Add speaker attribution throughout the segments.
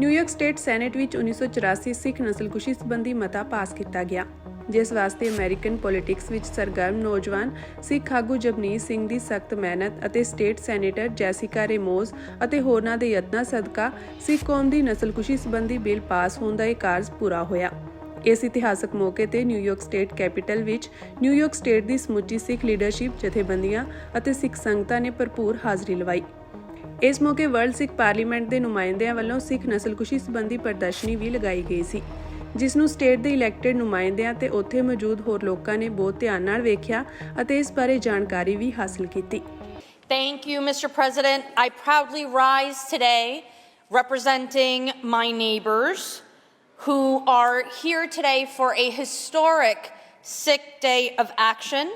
Speaker 1: New York state senate ਵਿੱਚ 1984 ਸਿੱਖ ਨਸਲਕੁਸ਼ੀ ਸੰਬੰਧੀ ਮਤਾ ਪਾਸ ਕੀਤਾ ਗਿਆ, ਜਿਸ ਵਾਸਤੇ ਅਮਰੀਕਨ ਪੋਲਿਟਿਕਸ ਵਿੱਚ ਸਰਗਰਮ ਨੌਜਵਾਨ ਸਿੱਖ ਆਗੂ ਜਗਨੀਤ ਸਿੰਘ ਦੀ ਸਖਤ ਮਿਹਨਤ ਅਤੇ ਸਟੇਟ ਸੈਨੇਟਰ ਜੈਸਿਕਾ ਰੇਮੋਜ਼ ਅਤੇ ਹੋਰਨਾਂ ਦੇ ਯਤਨਾਂ ਸਦਕਾ ਸਿੱਖ ਕੌਮ ਦੀ ਨਸਲਕੁਸ਼ੀ ਸੰਬੰਧੀ ਬਿੱਲ ਪਾਸ ਹੋਣ ਦਾ ਇਹ ਕਾਰਜ ਪੂਰਾ ਹੋਇਆ। ਇਸ ਇਤਿਹਾਸਕ ਮੌਕੇ ਤੇ ਨਿਊਯਾਰਕ ਸਟੇਟ ਕੈਪੀਟਲ ਵਿੱਚ ਨਿਊਯਾਰਕ ਸਟੇਟ ਦੀ ਸਮੁੱਚੀ ਸਿੱਖ ਲੀਡਰਸ਼ਿਪ, ਜਥੇਬੰਦੀਆਂ ਅਤੇ ਸਿੱਖ ਸੰਗਤਾਂ ਨੇ ਭਰਪੂਰ ਹਾਜ਼ਰੀ ਲਵਾਈ। ਇਸ ਮੌਕੇ ਵਰਲਡ ਸਿੱਖ ਪਾਰਲੀਮੈਂਟ ਦੇ ਨੁਮਾਇੰਦਿਆਂ ਵੱਲੋਂ ਸਿੱਖ ਨਸਲਕੁਸ਼ੀ ਸੰਬੰਧੀ ਪ੍ਰਦਰਸ਼ਨੀ ਵੀ ਲਗਾਈ ਗਈ ਸੀ ਜਿਸ ਨੂੰ ਸਟੇਟ ਦੇ ਇਲੈਕਟਿਡ ਨੁਮਾਇੰਦਿਆਂ ਤੇ ਉੱਥੇ ਮੌਜੂਦ ਹੋਰ ਲੋਕਾਂ ਨੇ ਬਹੁਤ ਧਿਆਨ ਨਾਲ ਵੇਖਿਆ ਅਤੇ ਇਸ ਬਾਰੇ ਜਾਣਕਾਰੀ ਵੀ ਹਾਸਲ ਕੀਤੀ
Speaker 2: Thank you, Mr. President. I proudly rise today representing my neighbors who are here today for a historic Sikh Day of Action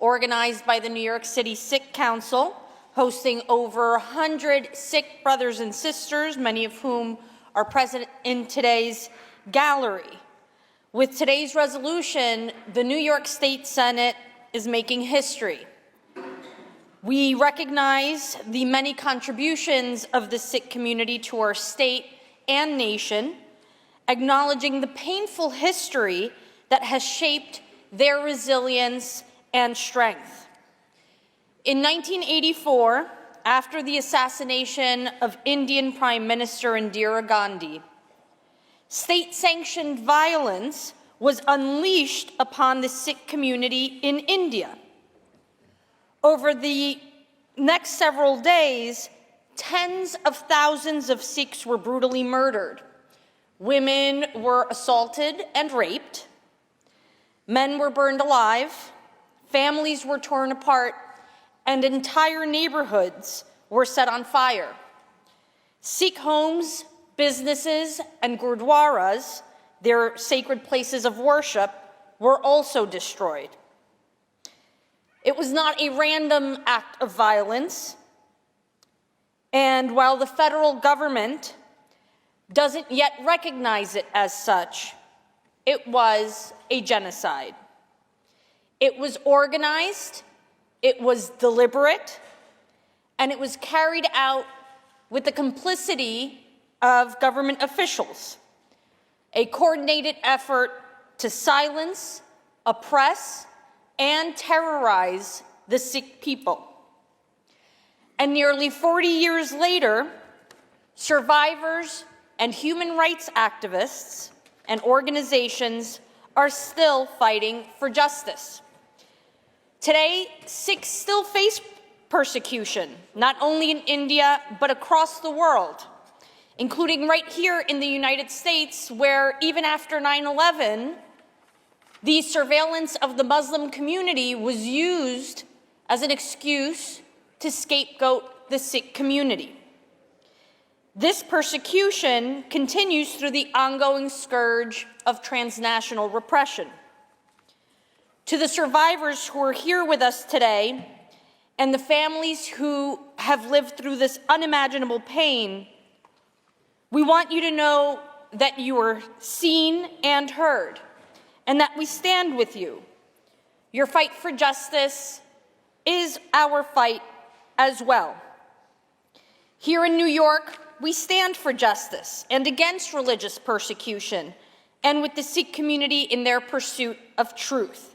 Speaker 2: organized by the New York City Sikh Council, hosting over 100 Sikh brothers and sisters, many of whom are present in today's gallery. With today's resolution, the New York State Senate is making history. We recognize the many contributions of the Sikh community to our state and nation, acknowledging the painful history that has shaped their resilience and strength. In 1984, after the assassination of Indian Prime Minister Indira Gandhi, state sanctioned violence was unleashed upon the Sikh community in India. Over the next several days, tens of thousands of Sikhs were brutally murdered. Women were assaulted and raped. Men were burned alive. Families were torn apart. And entire neighborhoods were set on fire. Sikh homes, businesses, and gurdwaras, their sacred places of worship, were also destroyed. It was not a random act of violence. And while the federal government doesn't yet recognize it as such, it was a genocide. It was organized, it was deliberate, and it was carried out with the complicity of government officials. A coordinated effort to silence, oppress, and terrorize the Sikh people. And nearly 40 years later, survivors and human rights activists and organizations are still fighting for justice. Today, Sikhs still face persecution, not only in India, but across the world, including right here in the United States, where even after 9 11, the surveillance of the Muslim community was used as an excuse to scapegoat the Sikh community. This persecution continues through the ongoing scourge of transnational repression. To the survivors who are here with us today and the families who have lived through this unimaginable pain, we want you to know that you are seen and heard and that we stand with you. Your fight for justice is our fight as well. Here in New York, we stand for justice and against religious persecution and with the Sikh community in their pursuit of truth.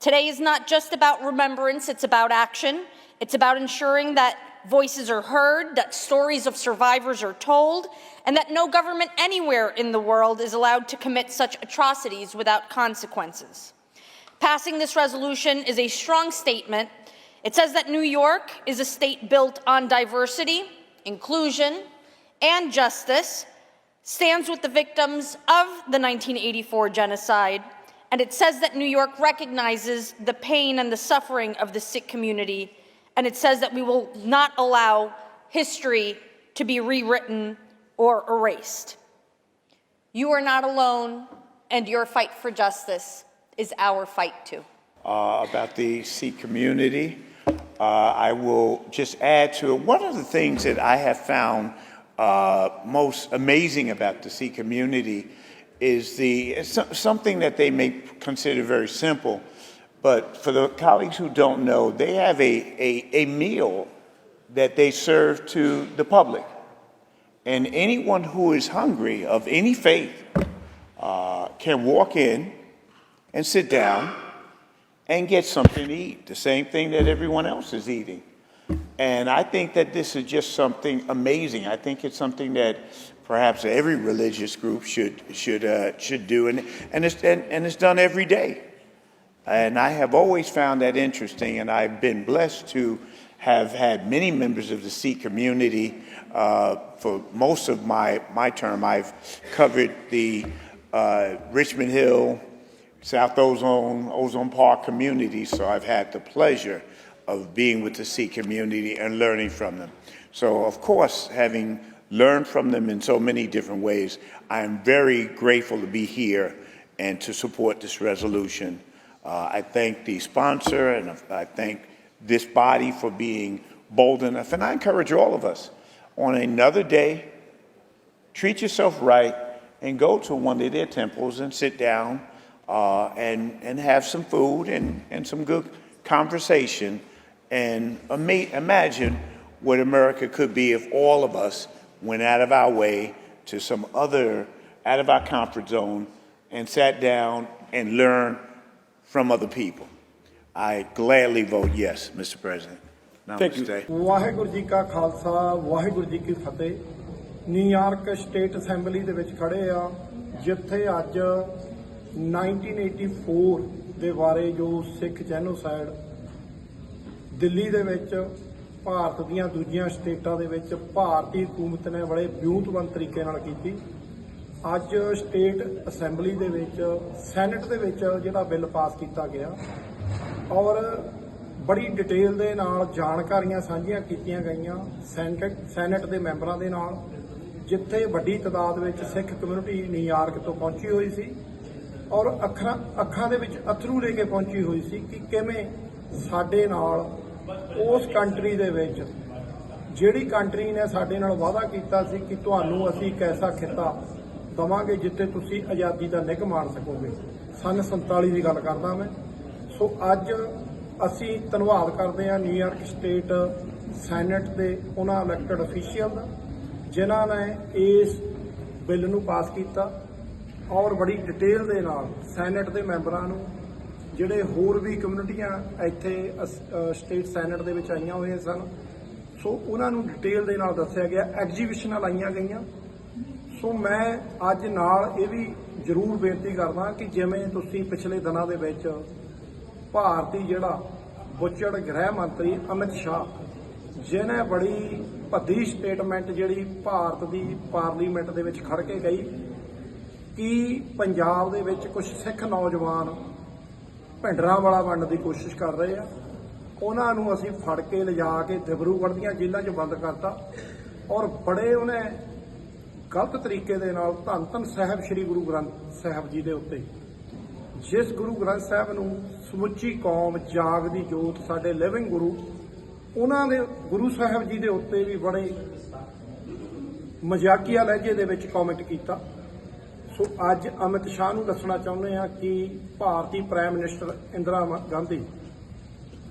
Speaker 2: Today is not just about remembrance, it's about action. It's about ensuring that voices are heard, that stories of survivors are told, and that no government anywhere in the world is allowed to commit such atrocities without consequences. Passing this resolution is a strong statement. It says that New York is a state built on diversity, inclusion, and justice, stands with the victims of the 1984 genocide, and it says that New York recognizes the pain and the suffering of the Sikh community, and it says that we will not allow history to be rewritten or erased. You are not alone, and your fight for justice is our fight too.
Speaker 3: uh, about the Sikh community. Uh, I will just add to it, one of the things that I have found uh, most amazing about the Sikh community is the, something that they may consider very simple, but for the colleagues who don't know, they have a, a, a meal that they serve to the public. And anyone who is hungry of any faith uh, can walk in and sit down and get something to eat, the same thing that everyone else is eating. And I think that this is just something amazing. I think it's something that perhaps every religious group should should uh, should do, and and it's and, and it's done every day. And I have always found that interesting, and I've been blessed to have had many members of the Sikh community. Uh, for most of my, my term, I've covered the uh, Richmond Hill, South Ozone, Ozone Park community, so I've had the pleasure of being with the Sikh community and learning from them. So, of course, having learned from them in so many different ways, I am very grateful to be here and to support this resolution. Uh, I thank the sponsor and I thank this body for being bold enough. And I encourage all of us on another day, treat yourself right and go to one of their temples and sit down uh, and, and have some food and, and some good conversation and imagine what America could be if all of us went out of our way to some other, out of our comfort zone and sat down and learned from other people. I gladly vote yes, Mr. President.
Speaker 4: Thank you.
Speaker 3: Namaste.
Speaker 4: Waheguru ji ਕਾ ਖਾਲਸਾ ਵਾਹਿਗੁਰੂ ਜੀ ਕੀ ਫਤਿਹ New York state assembly ਦੇ ਵਿੱਚ ਖੜੇ ਆ ਜਿੱਥੇ ਅੱਜ 1984 ਦੇ ਬਾਰੇ ਜੋ ਸਿੱਖ ਜੈਨੋਸਾਈਡ ਦਿੱਲੀ ਦੇ ਵਿੱਚ ਭਾਰਤ ਦੀਆਂ ਦੂਜੀਆਂ ਸਟੇਟਾਂ ਦੇ ਵਿੱਚ ਭਾਰਤੀ ਹਕੂਮਤ ਨੇ ਬੜੇ ਵਿਉਂਤਬੰਦ ਤਰੀਕੇ ਨਾਲ ਕੀਤੀ। ਅੱਜ ਸਟੇਟ ਅਸੈਂਬਲੀ ਦੇ ਵਿੱਚ, ਸੈਨੇਟ ਦੇ ਵਿੱਚ ਜਿਹੜਾ ਬਿੱਲ ਪਾਸ ਕੀਤਾ ਗਿਆ। ਔਰ ਬੜੀ ਡਿਟੇਲ ਦੇ ਨਾਲ ਜਾਣਕਾਰੀਆਂ ਸਾਂਝੀਆਂ ਕੀਤੀਆਂ ਗਈਆਂ ਸੈਨੇਟ ਸੈਨੇਟ ਦੇ ਮੈਂਬਰਾਂ ਦੇ ਨਾਲ, ਜਿੱਥੇ ਵੱਡੀ ਤਾਦਾਦ ਵਿੱਚ ਸਿੱਖ ਕਮਿਊਨਿਟੀ ਨਿਊਯਾਰਕ ਤੋਂ ਪਹੁੰਚੀ ਹੋਈ ਸੀ। ਔਰ ਅੱਖਾਂ ਅੱਖਾਂ ਦੇ ਵਿੱਚ ਅਥਰੂ ਲੈ ਕੇ ਪਹੁੰਚੀ ਹੋਈ ਸੀ ਕਿ ਕਿਵੇਂ ਸਾਡੇ ਨਾਲ ਉਸ ਕੰਟਰੀ ਦੇ ਵਿੱਚ ਜਿਹੜੀ ਕੰਟਰੀ ਨੇ ਸਾਡੇ ਨਾਲ ਵਾਅਦਾ ਕੀਤਾ ਸੀ ਕਿ ਤੁਹਾਨੂੰ ਅਸੀਂ ਇੱਕ ਐਸਾ ਖਿੱਤਾ ਦਵਾਂਗੇ ਜਿੱਥੇ ਤੁਸੀਂ ਆਜ਼ਾਦੀ ਦਾ ਨਿੱਘ ਮਾਣ ਸਕੋਗੇ। ਸਨ 47 ਦੀ ਗੱਲ ਕਰਦਾ ਮੈਂ। ਸੋ ਅੱਜ ਅਸੀਂ ਧੰਨਵਾਦ ਕਰਦੇ ਹਾਂ ਨਿਊਯਾਰਕ ਸਟੇਟ ਸੈਨੇਟ ਦੇ ਉਹਨਾਂ ਇਲੈਕਟਡ ਅਫੀਸ਼ੀਅਲ ਦਾ, ਜਿਨ੍ਹਾਂ ਨੇ ਇਸ ਬਿੱਲ ਨੂੰ ਪਾਸ ਕੀਤਾ ਔਰ ਬੜੀ ਡਿਟੇਲ ਦੇ ਨਾਲ ਸੈਨੇਟ ਦੇ ਮੈਂਬਰਾਂ ਨੂੰ ਜਿਹੜੇ ਹੋਰ ਵੀ ਕਮਿਊਨਿਟੀਆਂ ਇੱਥੇ ਅਸ- ਸਟੇਟ ਸੈਨੇਟ ਦੇ ਵਿੱਚ ਆਈਆਂ ਹੋਈਆਂ ਸਨ। ਸੋ ਉਹਨਾਂ ਨੂੰ ਡਿਟੇਲ ਦੇ ਨਾਲ ਦੱਸਿਆ ਗਿਆ ਐਗਜੀਬਿਸ਼ਨਾਂ ਲਾਈਆਂ ਗਈਆਂ। ਸੋ ਮੈਂ ਅੱਜ ਨਾਲ ਇਹ ਵੀ ਜ਼ਰੂਰ ਬੇਨਤੀ ਕਰਦਾ ਕਿ ਜਿਵੇਂ ਤੁਸੀਂ ਪਿਛਲੇ ਦਿਨਾਂ ਦੇ ਵਿੱਚ ਭਾਰਤੀ ਜਿਹੜਾ ਬੁੱਚੜ ਗ੍ਰਹਿ ਮੰਤਰੀ ਅਮਿਤ ਸ਼ਾਹ, ਜਿਹਨੇ ਬੜੀ ਭੱਦੀ ਸਟੇਟਮੈਂਟ ਜਿਹੜੀ ਭਾਰਤ ਦੀ ਪਾਰਲੀਮੈਂਟ ਦੇ ਵਿੱਚ ਖੜ ਕੇ ਗਈ ਕਿ ਪੰਜਾਬ ਦੇ ਵਿੱਚ ਕੁਝ ਸਿੱਖ ਨੌਜਵਾਨ ਭਿੰਡਰਾਂ ਵਾਲਾ ਵੰਡ ਦੀ ਕੋਸ਼ਿਸ਼ ਕਰ ਰਹੇ ਆ। ਉਹਨਾਂ ਨੂੰ ਅਸੀਂ ਫੜ ਕੇ ਲਿਜਾ ਕੇ ਦਿਬਰੂਗੜ੍ਹ ਦੀਆਂ ਜੇਲ੍ਹਾਂ 'ਚ ਬੰਦ ਕਰਤਾ ਔਰ ਬੜੇ ਉਹਨੇ ਗਲਤ ਤਰੀਕੇ ਦੇ ਨਾਲ ਧੰਨ ਧੰਨ ਸਾਹਿਬ ਸ੍ਰੀ ਗੁਰੂ ਗ੍ਰੰਥ ਸਾਹਿਬ ਜੀ ਦੇ ਉੱਤੇ, ਜਿਸ ਗੁਰੂ ਗ੍ਰੰਥ ਸਾਹਿਬ ਨੂੰ ਸਮੁੱਚੀ ਕੌਮ ਜਾਗਦੀ ਜੋਤ ਸਾਡੇ ਲਿਵਿੰਗ ਗੁਰੂ, ਉਹਨਾਂ ਦੇ ਗੁਰੂ ਸਾਹਿਬ ਜੀ ਦੇ ਉੱਤੇ ਵੀ ਬੜੇ ਮਜ਼ਾਕੀਆ ਲਹਿਜੇ ਦੇ ਵਿੱਚ ਕਮੈਂਟ ਕੀਤਾ। ਸੋ ਅੱਜ ਅਮਿਤ ਸ਼ਾਹ ਨੂੰ ਦੱਸਣਾ ਚਾਹੁੰਦੇ ਆ ਕਿ ਭਾਰਤੀ ਪ੍ਰਾਈਮ ਮਿਨਿਸਟਰ ਇੰਦਰਾ ਗਾਂਧੀ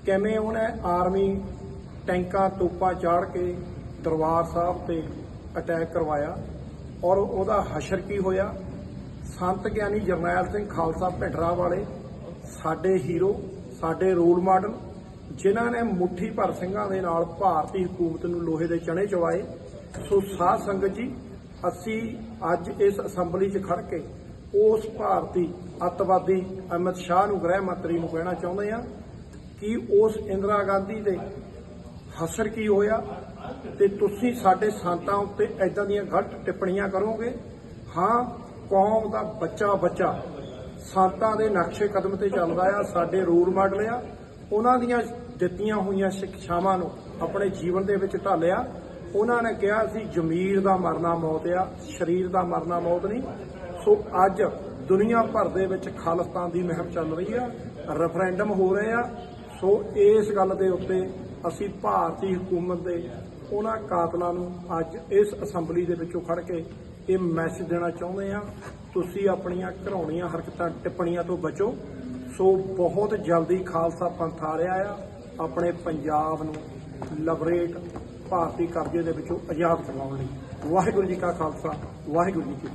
Speaker 4: ਕਿਵੇਂ ਉਹਨੇ ਆਰਮੀ ਟੈਂਕਾਂ ਤੋਪਾਂ ਚਾੜ ਕੇ ਦਰਬਾਰ ਸਾਹਿਬ ਤੇ ਅਟੈਕ ਕਰਵਾਇਆ ਔਰ ਉਹਦਾ ਹਸ਼ਰ ਕੀ ਹੋਇਆ? ਸੰਤ ਗਿਆਨੀ ਜਰਨੈਲ ਸਿੰਘ ਖਾਲਸਾ ਭਿੰਡਰਾ ਵਾਲੇ, ਸਾਡੇ ਹੀਰੋ ਸਾਡੇ ਰੋਲ ਮਾਡਲ ਜਿਨ੍ਹਾਂ ਨੇ ਮੁੱਠੀ ਭਰ ਸਿੰਘਾਂ ਦੇ ਨਾਲ ਭਾਰਤੀ ਹਕੂਮਤ ਨੂੰ ਲੋਹੇ ਦੇ ਚਣੇ ਚਵਾਏ। ਸੋ ਸਾਧ ਸੰਗਤ ਜੀ ਅਸੀਂ ਅੱਜ ਇਸ ਅਸੈਂਬਲੀ 'ਚ ਖੜ ਕੇ ਉਸ ਭਾਰਤੀ ਅੱਤਵਾਦੀ ਅਮਿਤ ਸ਼ਾਹ ਨੂੰ ਗ੍ਰਹਿ ਮੰਤਰੀ ਨੂੰ ਕਹਿਣਾ ਚਾਹੁੰਦੇ ਆ ਕਿ ਉਸ ਇੰਦਰਾ ਗਾਂਧੀ ਦੇ ਹਸਰ ਕੀ ਹੋਇਆ ਤੇ ਤੁਸੀਂ ਸਾਡੇ ਸੰਤਾਂ ਉੱਤੇ ਐਦਾਂ ਦੀਆਂ ਗਲਤ ਟਿੱਪਣੀਆਂ ਕਰੋਗੇ? ਹਾਂ, ਕੌਮ ਦਾ ਬੱਚਾ ਬੱਚਾ ਸੰਤਾਂ ਦੇ ਨਕਸ਼ੇ ਕਦਮ ਤੇ ਚੱਲਦਾ ਆ, ਸਾਡੇ ਰੂਲ ਮਾਡਲ ਆ। ਉਹਨਾਂ ਦੀਆਂ ਦਿੱਤੀਆਂ ਹੋਈਆਂ ਸਿੱਖਿਆਵਾਂ ਨੂੰ ਆਪਣੇ ਜੀਵਨ ਦੇ ਵਿੱਚ ਢਾਲਿਆ। ਉਹਨਾਂ ਨੇ ਕਿਹਾ ਸੀ, ਜ਼ਮੀਰ ਦਾ ਮਰਨਾ ਮੌਤ ਆ, ਸਰੀਰ ਦਾ ਮਰਨਾ ਮੌਤ ਨਹੀਂ। ਸੋ ਅੱਜ ਦੁਨੀਆ ਭਰ ਦੇ ਵਿੱਚ ਖਾਲਿਸਤਾਨ ਦੀ ਮਹਿਮ ਚੱਲ ਰਹੀ ਆ ਰੈਫਰੈਂਡਮ ਹੋ ਰਹੇ ਆ। ਸੋ ਇਸ ਗੱਲ ਦੇ ਉੱਤੇ ਅਸੀਂ ਭਾਰਤੀ ਹਕੂਮਤ ਦੇ ਉਹਨਾਂ ਕਾਤਲਾਂ ਨੂੰ ਅੱਜ ਇਸ ਅਸੈਂਬਲੀ ਦੇ ਵਿੱਚੋਂ ਖੜ ਕੇ ਇਹ ਮੈਸੇਜ ਦੇਣਾ ਚਾਹੁੰਦੇ ਆ, ਤੁਸੀਂ ਆਪਣੀਆਂ ਘਰਾਉਣੀਆਂ ਹਰਕਤਾਂ, ਟਿੱਪਣੀਆਂ ਤੋਂ ਬਚੋ। ਸੋ ਬਹੁਤ ਜਲਦੀ ਖਾਲਸਾ ਪੰਥ ਆ ਰਿਹਾ ਆ, ਆਪਣੇ ਪੰਜਾਬ ਨੂੰ ਲਬਰੇਟ ਭਾਰਤੀ ਕਬਜ਼ੇ ਦੇ ਵਿੱਚੋਂ ਆਜ਼ਾਦ ਕਰਵਾਉਣ ਲਈ। ਵਾਹਿਗੁਰੂ ਜੀ ਕਾ ਖਾਲਸਾ ਵਾਹਿਗੁਰੂ ਜੀ ਕੀ